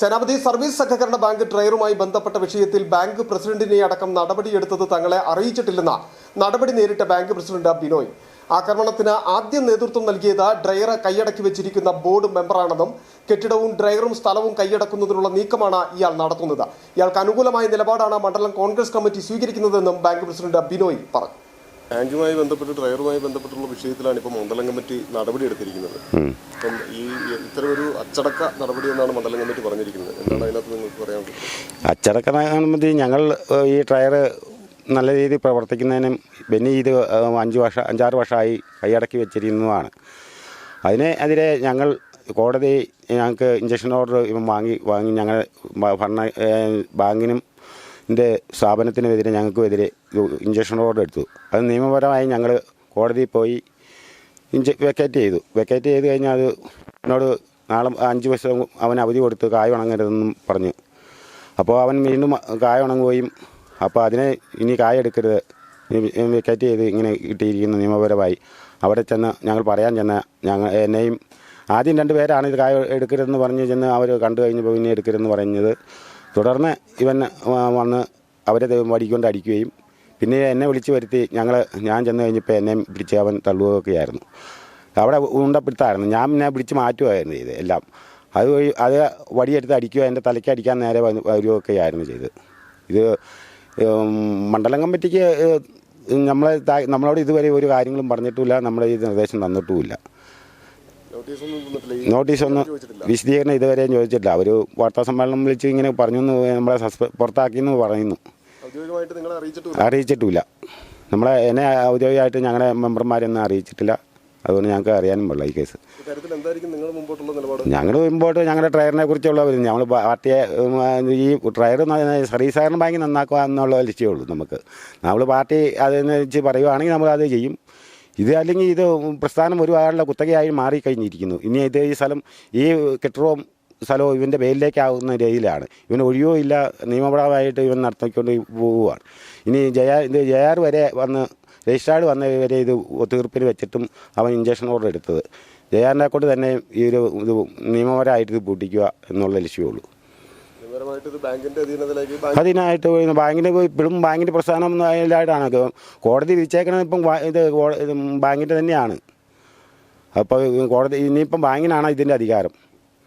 സേനാപതി service സഹകരണ bank ട്രയറുമായി ബന്ധപ്പെട്ട വിഷയത്തിൽ ബാങ്ക് പ്രസിഡന്റിനെ അടക്കം നടപടിയെടുത്തത് തങ്ങളെ അറിയിച്ചിട്ടില്ലെന്ന നടപടി നേരിട്ട ബാങ്ക് പ്രസിഡന്റ് ബിനോയ്. ആക്രമണത്തിന് ആദ്യം നേതൃത്വം നൽകിയത് ഡ്രൈവറെ കൈയടക്കി വെച്ചിരിക്കുന്ന ബോർഡ് മെമ്പറാണെന്നും കെട്ടിടവും ഡ്രയറും സ്ഥലവും കൈയടക്കുന്നതിനുള്ള നീക്കമാണ് ഇയാൾ നടത്തുന്നത്. ഇയാൾക്ക് അനുകൂലമായ നിലപാടാണ് മണ്ഡലം കോൺഗ്രസ് കമ്മിറ്റി സ്വീകരിക്കുന്നതെന്നും ബാങ്ക് പ്രസിഡന്റ് ബിനോയ് പറഞ്ഞു. ബാങ്കുമായി ബന്ധപ്പെട്ട് ഡ്രൈവറുമായി ബന്ധപ്പെട്ടുള്ള വിഷയത്തിലാണ് ഇപ്പോൾ മണ്ഡലം കമ്മിറ്റി നടപടി എടുത്തിരിക്കുന്നത് അപ്പം ഈ ഇത്തരമൊരു ഒരു അച്ചടക്ക നടപടി എന്നാണ് മണ്ഡലം കമ്മിറ്റി പറഞ്ഞിരിക്കുന്നത്. എന്താണ് അതിനകത്ത് നിങ്ങൾക്ക് പറയാനുള്ളത് നടപടി ഞങ്ങൾ ഈ ടയർ നല്ല രീതിയിൽ പ്രവർത്തിക്കുന്നതിനും ബെന്നി ഇത് അഞ്ച് വർഷം അഞ്ചാറ് വർഷമായി കൈയടക്കി വെച്ചിരിക്കുന്നതാണ് അതിനെതിരെ ഞങ്ങൾ കോടതി ഞങ്ങൾക്ക് ഇഞ്ചക്ഷൻ ഓർഡർ ഇപ്പം വാങ്ങി വാങ്ങി ഞങ്ങൾ ഭരണ ബാങ്കിനും ന്റെ സ്ഥാപനത്തിനുമെതിരെ ഞങ്ങൾക്കുമെതിരെ ഇഞ്ചക്ഷൻ ഓർഡർ എടുത്തു. അത് നിയമപരമായി ഞങ്ങൾ കോടതിയിൽ പോയി ഇഞ്ച വെക്കേറ്റ് ചെയ്തു. വെക്കേറ്റ് ചെയ്ത് കഴിഞ്ഞാൽ അത് എന്നോട് നാളെ അഞ്ച് വർഷം അവൻ അവധി കൊടുത്ത് കായ ഉണങ്ങരുതെന്നും പറഞ്ഞു. അപ്പോൾ അവൻ വീണ്ടും കായ ഉണങ്ങുകയും അപ്പോൾ അതിനെ ഇനി കായ എടുക്കരുത്. വെക്കേറ്റ് ചെയ്ത് ഇങ്ങനെ കിട്ടിയിരിക്കുന്നു നിയമപരമായി. അവിടെ ചെന്ന് ഞങ്ങൾ പറയാൻ ചെന്ന ഞങ്ങൾ എന്നെയും ആദ്യം രണ്ട് പേരാണ് ഇത് കായ എടുക്കരുതെന്ന് പറഞ്ഞ് ചെന്ന് അവർ കണ്ടു കഴിഞ്ഞപ്പോൾ പിന്നെ എടുക്കരുതെന്ന് പറഞ്ഞത്. തുടർന്ന് ഇവൻ വന്ന് അവരെ വടിക്കൊണ്ട് അടിക്കുകയും പിന്നെ എന്നെ വിളിച്ചു വരുത്തി ഞങ്ങൾ ഞാൻ ചെന്ന് കഴിഞ്ഞപ്പോൾ എന്നെ പിടിച്ച് അവൻ തള്ളുകയൊക്കെയായിരുന്നു. അവിടെ ഉണ്ടപ്പിടുത്തായിരുന്നു. ഞാൻ പിന്നെ പിടിച്ച് മാറ്റുമായിരുന്നു ചെയ്ത് എല്ലാം. അത് വഴി അത് വടിയെടുത്ത് അടിക്കുക എന്റെ തലയ്ക്ക് അടിക്കാൻ നേരെ വരികയൊക്കെയായിരുന്നു ചെയ്ത് ഇത് മണ്ഡലം കമ്മിറ്റിക്ക് നമ്മളെ നമ്മളോട് ഇതുവരെ ഒരു കാര്യങ്ങളും പറഞ്ഞിട്ടുമില്ല നമ്മളെ ഈ നിർദ്ദേശം തന്നിട്ടുമില്ല. നോട്ടീസൊന്നും വിശദീകരണം ഇതുവരെ ചോദിച്ചിട്ടില്ല. അവർ വാർത്താ സമ്മേളനം വിളിച്ച് ഇങ്ങനെ പറഞ്ഞു നമ്മളെ സസ്പെ പുറത്താക്കിയെന്ന് പറയുന്നു. അറിയിച്ചിട്ടില്ല അറിയിച്ചിട്ടുമില്ല നമ്മളെ എന്നെ ഔദ്യോഗികമായിട്ട് ഞങ്ങളുടെ മെമ്പർമാരൊന്നും അറിയിച്ചിട്ടില്ല. അതുകൊണ്ട് ഞങ്ങൾക്ക് അറിയാനും പാടില്ല ഈ കേസ്. ഞങ്ങൾ മുമ്പോട്ട് ഞങ്ങളുടെ ട്രയറിനെ കുറിച്ചുള്ള ഞങ്ങൾ പാർട്ടിയെ ഈ ട്രയർ സർവീസ് സഹകരണ ബാങ്ക് നന്നാക്കുക എന്നുള്ള ലക്ഷ്യമുള്ളൂ നമുക്ക്. നമ്മൾ പാർട്ടി അതിനെ വെച്ച് പറയുവാണെങ്കിൽ നമ്മൾ അത് ചെയ്യും. ഇത് അല്ലെങ്കിൽ ഇത് പ്രസ്ഥാനം ഒരു ആളുടെ കുത്തകയായി മാറിക്കഴിഞ്ഞിരിക്കുന്നു. ഇനി ഇത് ഈ സ്ഥലം ഈ കെട്ടിടവും സ്ഥലവും ഇവന്റെ പേരിലേക്കാവുന്ന രീതിയിലാണ്. ഇവൻ ഒഴിയോ ഇല്ല നിയമപരമായിട്ട് ഇവൻ നടത്തിക്കൊണ്ട് പോവുകയാണ്. ഇനി ജയാ ഇത് ജയാർ വരെ വന്ന് രജിസ്ട്രാർഡ് വന്ന വരെ ഇത് ഒത്തുതീർപ്പിന് വെച്ചിട്ടും അവൻ ഇഞ്ചക്ഷൻ ഓർഡർ എടുത്തത്. ജയാറിനെ കൊണ്ട് തന്നെ ഈ ഒരു ഇത് നിയമപരമായിട്ട് ഇത് പൂട്ടിക്കുക എന്നുള്ള ലക്ഷ്യമുള്ളൂ നിയമപരമായിട്ട് ഇത് ബാങ്കിന്റെ അധീനതയിലേക്ക് ബാങ്ക് അതിനായിട്ട് ബാങ്കിന്റെ ഇപ്പോഴും ബാങ്കിന്റെ പ്രസ്ഥാനം അതിലായിട്ടാണ് കോടതി വിധിച്ചേക്കുന്നത് ഇപ്പം ഇത് ബാങ്കിന്റെ തന്നെയാണ്. അപ്പോൾ കോടതി ഇനിയിപ്പം ബാങ്കിനാണ് ഇതിന്റെ അധികാരം.